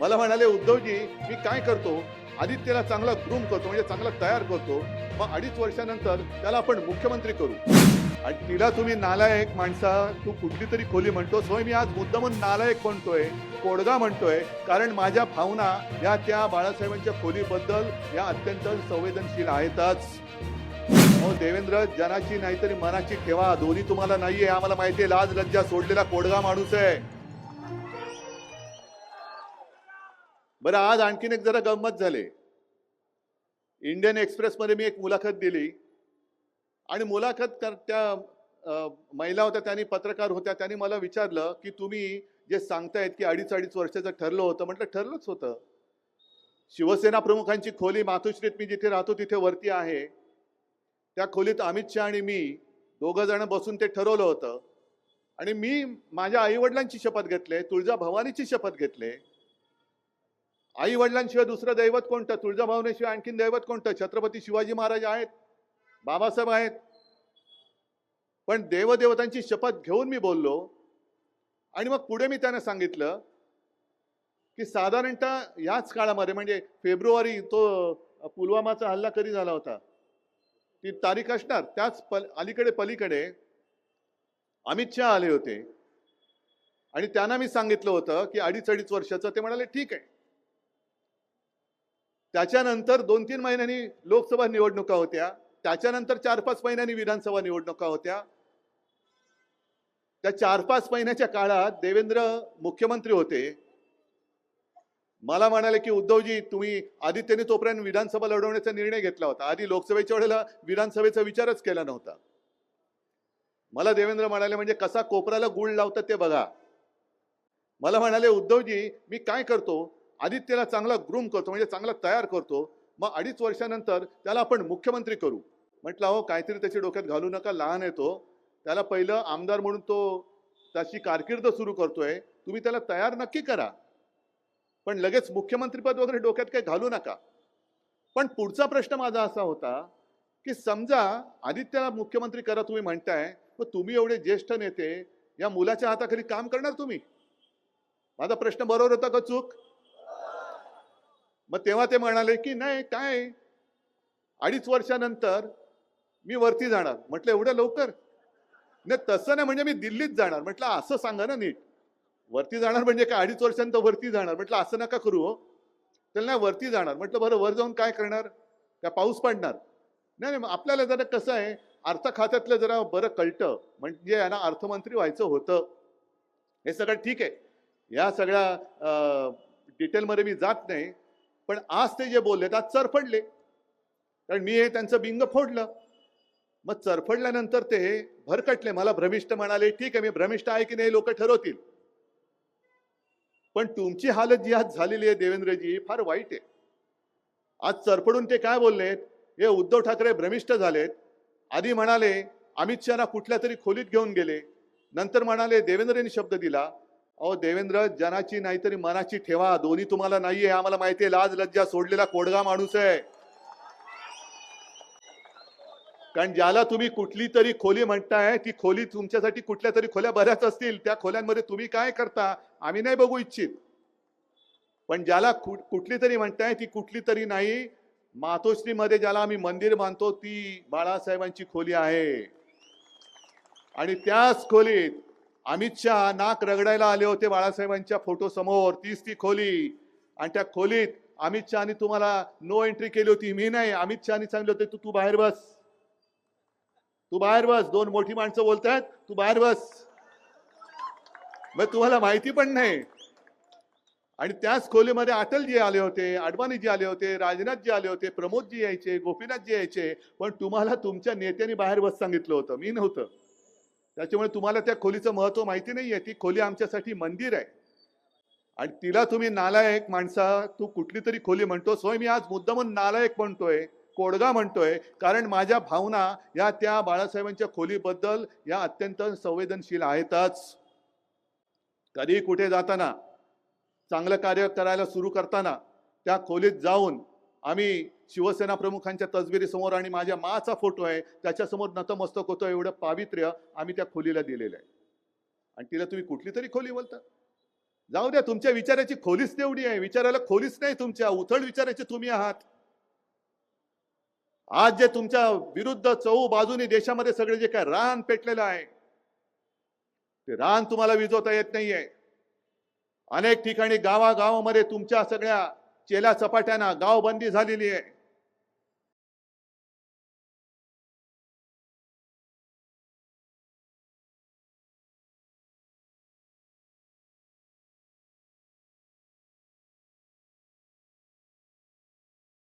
मला म्हणाले उद्धवजी मी काय करतो? आदित्यला चांगला ग्रूम करतो म्हणजे चांगला तयार करतो. मग अडीच वर्षानंतर त्याला आपण मुख्यमंत्री करू. आणि तिला तुम्ही नालायक माणसा तू कुठली तरी खोली म्हणतो. होय मी आज मुद्दामून नालायक म्हणतोय कोडगा म्हणतोय. कारण माझ्या भावना या त्या बाळासाहेबांच्या खोलीबद्दल या अत्यंत संवेदनशील आहेतच. हो देवेंद्र जनाची नाहीतरी मनाची ठेवा. दोन्ही तुम्हाला नाहीये आम्हाला माहिती आहे लाज लज्जा सोडलेला कोडगा माणूस आहे. बरं आज आणखीन एक जरा गंमत झाले. इंडियन एक्सप्रेसमध्ये मी एक मुलाखत दिली. आणि मुलाखत कर त्या महिला होत्या त्यांनी पत्रकार होत्या त्यांनी मला विचारलं की तुम्ही जे सांगतायत की अडीच अडीच वर्षाचं ठरलं होतं म्हटलं ठरलंच होतं. शिवसेना प्रमुखांची खोली मातोश्रीत मी जिथे राहतो तिथे वरती आहे. त्या खोलीत अमित शहा आणि मी दोघं जण बसून ते ठरवलं होतं. आणि मी माझ्या आईवडिलांची शपथ घेतले तुळजा भवानीची शपथ घेतले. आई वडिलांशिवाय दुसरं दैवत कोणतं? तुळजाभवानीशिवाय आणखीन दैवत कोणतं? छत्रपती शिवाजी महाराज आहेत बाबासाहेब आहेत. पण देवदेवतांची शपथ घेऊन मी बोललो आणि मग पुढे मी त्यांना सांगितलं की साधारणतः याच काळामध्ये म्हणजे फेब्रुवारी तो पुलवामाचा हल्ला कधी झाला होता? ती तारीख असणार. त्याच पल अलीकडे पलीकडे अमित शहा आले होते. आणि त्यांना मी सांगितलं होतं की अडीच अडीच वर्षाचं. ते म्हणाले ठीक आहे. त्याच्यानंतर दोन तीन महिन्यांनी लोकसभा निवडणुका होत्या. त्याच्यानंतर चार पाच महिन्यांनी विधानसभा निवडणुका होत्या. त्या चार पाच महिन्याच्या काळात देवेंद्र मुख्यमंत्री होते. मला म्हणाले की उद्धवजी तुम्ही आधी त्यांनी तोपर्यंत विधानसभा लढवण्याचा निर्णय घेतला होता. आधी लोकसभेच्या वेळेला विधानसभेचा विचारच केला नव्हता. मला देवेंद्र म्हणाले म्हणजे कसा कोपराला गुळ लावतात ते बघा. मला म्हणाले उद्धवजी मी काय करतो? आदित्यला चांगला ग्रूम करतो म्हणजे चांगला तयार करतो. मग अडीच वर्षानंतर त्याला आपण मुख्यमंत्री करू. म्हटलं हो काहीतरी त्याच्या डोक्यात घालू नका लहान येतो त्याला पहिलं आमदार म्हणून तो त्याची कारकीर्द सुरू करतोय. तुम्ही त्याला तयार नक्की करा. पण लगेच मुख्यमंत्रीपद वगैरे डोक्यात काही घालू नका. पण पुढचा प्रश्न माझा असा होता की समजा आदित्यला मुख्यमंत्री करा तुम्ही म्हणताय मग तुम्ही एवढे ज्येष्ठ नेते या मुलाच्या हाताखाली काम करणार तुम्ही? माझा प्रश्न बरोबर होता का चूक? मग तेव्हा ते म्हणाले की नाही काय? अडीच वर्षानंतर मी वरती जाणार. म्हटलं एवढं लवकर? नाही तसं नाही म्हणजे मी दिल्लीत जाणार. म्हटलं असं सांगा ना नीट. वरती जाणार म्हणजे काय? अडीच वर्षांत वरती जाणार. म्हटलं असं नका करू हो. त्याला नाही वरती जाणार. म्हटलं बरं वर जाऊन काय करणार? काय पाऊस पडणार? नाही नाही मग आपल्याला जरा कसं आहे अर्थ खात्यातलं जरा बरं कळतं. म्हणजे यांना अर्थमंत्री व्हायचं होतं. हे सगळं ठीक आहे. या सगळ्या डिटेलमध्ये मी जात नाही. पण आज ते जे बोलले आज चरफडले. कारण मी हे त्यांचं बिंग फोडलं. मग चरफडल्यानंतर ते भरकटले. मला भ्रमिष्ट म्हणाले ठीक आहे मी भ्रमिष्ट आहे की नाही लोक ठरवतील. पण तुमची हालत जी आज झालेली आहे देवेंद्रजी फार वाईट आहे. आज चरफडून ते काय बोललेत? हे उद्धव ठाकरे भ्रमिष्ट झालेत. आधी म्हणाले अमित शहाना कुठल्या तरी खोलीत घेऊन गेले. नंतर म्हणाले देवेंद्रनी शब्द दिला. अहो देवेंद्र जनाची नाहीतरी मनाची ठेवा. दोन्ही तुम्हाला नाहीये. आम्हाला माहिती आहे लाज लज्जा सोडलेला कोडगा माणूस आहे. कारण ज्याला तुम्ही कुठली तरी खोली म्हणताय ती खोली तुमच्यासाठी कुठल्या तरी खोल्या बऱ्याच असतील. त्या खोल्यांमध्ये तुम्ही काय करता आम्ही नाही बघू इच्छित. पण ज्याला कुठली तरी म्हणताय ती कुठली तरी नाही. मातोश्रीमध्ये ज्याला आम्ही मंदिर मानतो ती बाळासाहेबांची खोली आहे. आणि त्याच खोलीत अमित शहा नाक रगडायला आले होते बाळासाहेबांच्या फोटो समोर. तीच ती खोली. आणि त्या खोलीत अमित शहानी तुम्हाला नो एंट्री केली होती. मी नाही. अमित शहानी सांगले होते तू तू बाहेर बस. तू बाहेर बस. दोन मोठी माणसं बोलतायत. तू बाहेर बस. मग तुम्हाला माहिती पण नाही. आणि त्याच खोलीमध्ये अटलजी आले होते अडवाणीजी आले होते राजनाथजी आले होते प्रमोदजी यायचे गोपीनाथजी यायचे. पण तुम्हाला तुमच्या नेत्यांनी बाहेर बस सांगितलं होतं. मी नव्हतं. त्याच्यामुळे तुम्हाला त्या खोलीचं महत्त्व माहिती नाहीये. ती खोली आमच्यासाठी मंदिर आहे. आणि तिला तुम्ही नालायक माणसा तू कुठली तरी खोली म्हणतोस होय मी आज मुद्दामून नालायक म्हणतोय कोडगा म्हणतोय. कारण माझ्या भावना या त्या बाळासाहेबांच्या खोलीबद्दल या अत्यंत संवेदनशील आहेतच. कधी कुठे जाताना चांगलं कार्य करायला सुरू करताना त्या खोलीत जाऊन आम्ही शिवसेना प्रमुखांच्या तसबिरीसमोर आणि माझ्या माचा फोटो आहे त्याच्यासमोर नतमस्तक होतो एवढं पावित्र्य आम्ही त्या खोलीला दिलेलं आहे. आणि तिला तुम्ही कुठली तरी खोली बोलता? जाऊ द्या तुमच्या विचाराची खोलीच तेवढी आहे. विचाराला खोलीच नाही तुमच्या उथळ विचाराचे तुम्ही आहात. आज जे तुमच्या विरुद्ध चौ बाजूनी देशामध्ये सगळे जे काय रान पेटलेलं आहे ते रान तुम्हाला विजवता येत नाहीये. अनेक ठिकाणी गावागावामध्ये तुमच्या सगळ्या चेल्या चपाट्यांना गावबंदी झालेली आहे.